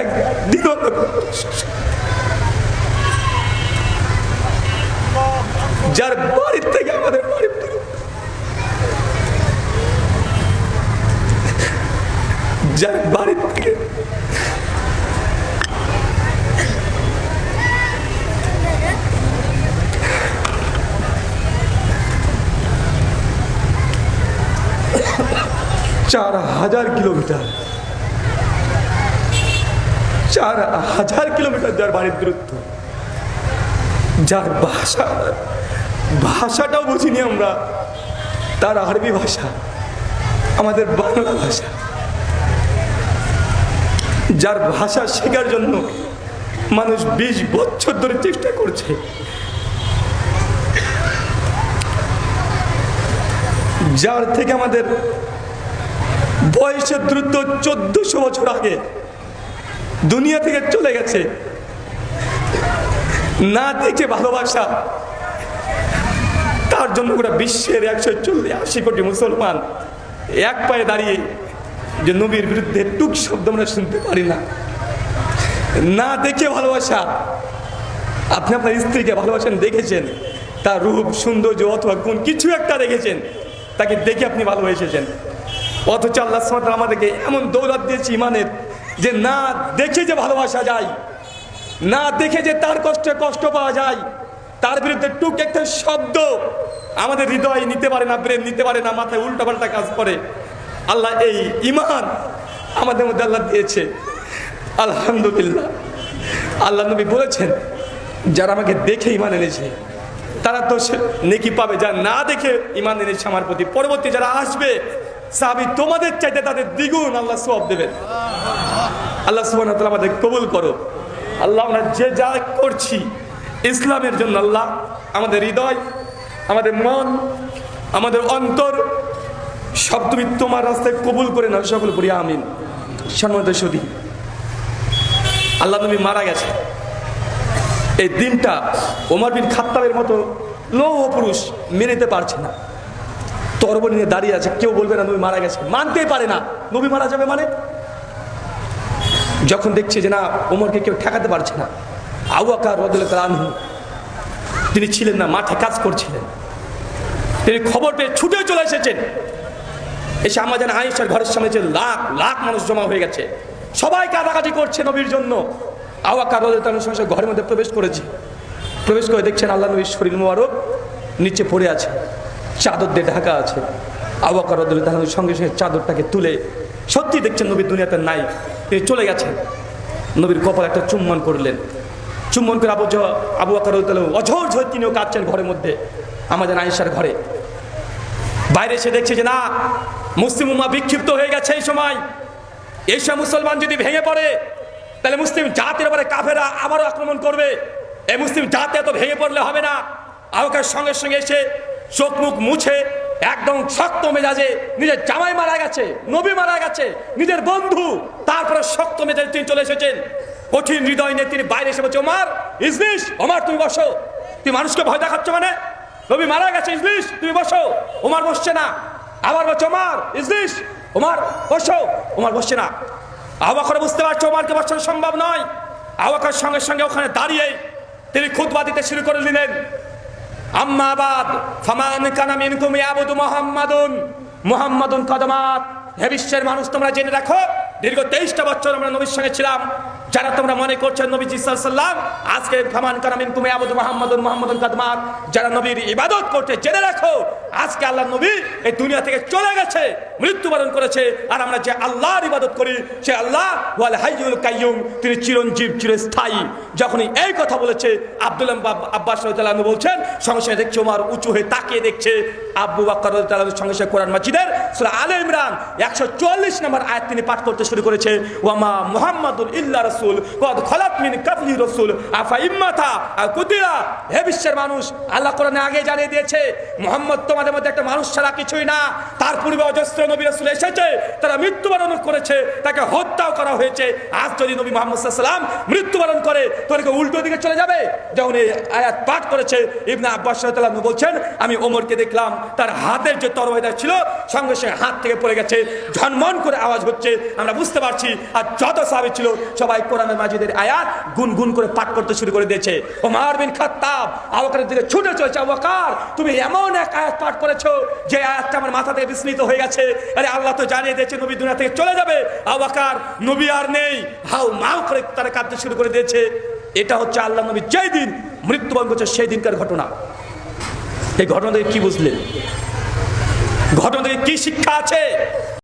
একদিন যার বাড়ির থেকে আমাদের বাড়ির। যার বাড়ির থেকে। চার হাজার কিলোমিটার। চার হাজার কিলোমিটার যার বাড়ির দূরত্ব, যার ভাষা, ভাষাটাও বুঝিনি আমরা, তার আরবি ভাষা, আমাদের বাংলা ভাষা। যার ভাষা শেখার জন্য মানুষ বিশ বছর ধরে চেষ্টা করছে। যার থেকে আমাদের বয়সের দ্রুত চোদ্দশো বছর আগে দুনিয়া থেকে চলে গেছে। না দেখে ভালোবাসা। তার জন্য গোটা বিশ্বের একশো চল্লিশ, আশি কোটি মুসলমান এক পায়ে দাঁড়িয়ে যে নবীর বিরুদ্ধে টুক শব্দ আমরা শুনতে পারি না। না দেখে ভালোবাসা। আপনি আপনার স্ত্রীকে ভালোবাসেন, দেখেছেন? তার রূপ, সৌন্দর্য অথবা গুণ কিছু একটা দেখেছেন। তাকে দেখে আপনি ভালোবেসেছেন। অথচ আল্লাহ আমাদেরকে এমন দৌলত দিয়েছে ইমানের। যে না দেখে যে ভালোবাসা যায়, না দেখে যে তার কষ্টে কষ্ট পাওয়া যায়, তার বিরুদ্ধে টুক একটা শব্দ আমাদের হৃদয় নিতে পারে না ব্রেন নিতে পারে না, মাথায় উল্টাপাল্টা কাজ করে। আল্লাহ এই ইমান আমাদের মধ্যে আল্লাহ দিয়েছে। আলহামদুলিল্লাহ। আল্লাহ নবী বলেছেন, যারা আমাকে দেখে ইমান এনেছে, তারা তো নেকি পাবে, যা না দেখে ইমান এনেছে আমার প্রতি। পরবর্তী যারা আসবে, সাহাবি তোমাদের চাইতে তাদের দ্বিগুণ আল্লাহ সব দেবেন। আল্লাহ তাআলা আমাদের কবুল করো। আল্লাহ, আমরা যে যা করছি, ইসলামের জন্য আল্লাহ, আমাদের হৃদয়, আমাদের মন, আমাদের অন্তর, সব তুমি তোমার রাস্তায় কবুল করে নাও, সকল করি আমিন। সম্মানিত সুদী আল্লাহ তুমি মারা গেছে। এই দিনটা ওমর বিন খাত্তাবের মতো লৌহ পুরুষ মেনে নিতে পারছে না। তরব নিয়ে দাঁড়িয়ে আছে, কেউ বলবে না, নবী মারা গেছে। মানতেই পারে না। নবী মারা যাবে মানে? যখন দেখছে যে না ওমরকে কেউ ঠেকাতে পারছে না আউয়াকার রদুল্লাহ আনহু, তিনি ছিলেন না, মাঠে কাজ করছিলেন। তিনি খবর পেয়ে ছুটে চলে এসেছেন। এসে আমার যেন আয়েশার ঘরের সামনে যে লাখ লাখ মানুষ জমা হয়ে গেছে। সবাই কাটাকাটি করছে নবীর জন্য। আওয়াকার রদুল্লাহ সঙ্গে সঙ্গে ঘরের মধ্যে প্রবেশ করেছে। প্রবেশ করে দেখছেন আল্লাহ নবীর শরীর মোবারক নিচে পড়ে আছে, চাদর দিয়ে ঢাকা আছে। আওয়াকার রদুল্লাহ সঙ্গে সঙ্গে চাদরটাকে তুলে সত্যি দেখছেন নবীর দুনিয়াতে নাই। তিনি চলে গেছেন নবীর কপাল একটা চুম্বন করলেন। চুম্বন করে আবু আবু আকার অঝর ঝর তিনিও কাঁদছেন ঘরের মধ্যে, আমাদের আয়েশার ঘরে। বাইরে এসে দেখছে যে, না, মুসলিম উম্মা বিক্ষিপ্ত হয়ে গেছে এই সময়। এইসব মুসলমান যদি ভেঙে পড়ে, তাহলে মুসলিম জাতির এবারে কাফেরা আবারও আক্রমণ করবে। এই মুসলিম জাতি এত ভেঙে পড়লে হবে না। আহকার সঙ্গে সঙ্গে এসে চোখ মুখ মুছে একদম শক্ত মেজাজে নিজের জামাই মারা গেছে, নবী মারা গেছে, নিজের বন্ধু, তারপরে শক্ত মেজাজে তিনি চলে এসেছেন। কঠিন হৃদয় নিয়ে তিনি বাইরে এসে বলছে, ওমার ইসবিস ওমার, তুমি বসো। তুই মানুষকে ভয় দেখাচ্ছ মানে? নবী মারা গেছে ইসবিস তুমি বসো। ওমার বসছে না। আবার বলছে, ওমার ইসবিস ওমার, বসো। ওমার বসছে না। আবাকর বুঝতে পারছ ওমারকে বসানো সম্ভব নয়। আবাকর সঙ্গে সঙ্গে ওখানে দাঁড়িয়ে তিনি খুতবা দিতে শুরু করে আম্মাবাদ ফামান কানা মিনকুম ইয়াবুদু মুহাম্মাদুন। মুহাম্মাদুন কদমাত। হে বিশ্বের মানুষ, তোমরা জেনে রাখো, দীর্ঘ তেইশটা বছর আমরা নবীর সঙ্গে ছিলাম। যারা তোমরা মনে করছ নবী সাল্লাম আজকে ফামান কানা মিনকুম ইয়াবুদু মুহাম্মাদুন মুহাম্মাদুন কদমাত। যারা নবীর ইবাদত করতে জেনে রাখো আজকে আল্লাহ নবী এই দুনিয়া থেকে চলে গেছে, মৃত্যুবরণ করেছে, আর আমরা যে আল্লাহর ইবাদত করি, সে আল্লাহ হাইয়ুল কাইয়ুম, তিনি চিরঞ্জীব, চিরস্থায়ী। যখনই এই কথা বলেছে, আব্দুল আব্বাস রাদিয়াল্লাহু বলছেন, সঙ্গে সঙ্গে দেখছে ওমার উঁচু হয়ে তাকিয়ে দেখছে আব্বু বাক্কর সঙ্গে সঙ্গে কোরআন মাজিদের। সূরা আলে ইমরান 144 নম্বর আয়াত তিনি পাঠ করতে শুরু করেছে, ওয়ামা মুহাম্মাদুল ইল্লা রাসূল, কদ খলাত মিন কাবলি রাসূল, আফা ইম্মাতা আর কুতিলা হে বিশ্বের মানুষ, আল্লাহ কোরআনে আগে জানিয়ে দিয়েছে, মোহাম্মদ তোমাদের মধ্যে একটা মানুষ ছাড়া কিছুই না। তার পূর্বে অজস্র নবী রাসূল এসেছে, তারা মৃত্যুবরণ করেছে, তাকে হত্যাও করা হয়েছে। আজ যদি নবী মোহাম্মদ সাল্লাম মৃত্যুবরণ করে তোরকে উল্টো দিকে চলে যাবে? যখন এই আয়াত পাঠ করেছে, ইবনা আব্বাস বলছেন, আমি ওমরকে দেখলাম, তার হাতের যে তরবারিটা ছিল, সঙ্গে সঙ্গে হাত থেকে পড়ে গেছে ঝনমন করে আওয়াজ হচ্ছে, আমরা বুঝতে পারছি, আর যত সাহাবী ছিল, সবাই কোরআনের মাজিদের আয়াত গুনগুন করে পাঠ করতে শুরু করে দিয়েছে। ওমর বিন খাত্তাব আবকারের দিকে ছুটে চলেছে আবকার তুমি এমন এক আয়াত পাঠ করেছ, যে আয়াতটা আমার মাথা থেকে বিস্মিত হয়ে গেছে। আরে আল্লাহ তো জানিয়ে দিয়েছে নবী দুনিয়া থেকে চলে যাবে। আবাকার, নবী আর নেই। হাউ মাউ করে তারা কাঁদতে শুরু করে দিয়েছে। এটা হচ্ছে আল্লাহ নবী যেই দিন মৃত্যুবরণ করছে, সেই দিনকার ঘটনা। এই ঘটনা থেকে কি বুঝলেন? ঘটনা থেকে কি শিক্ষা আছে?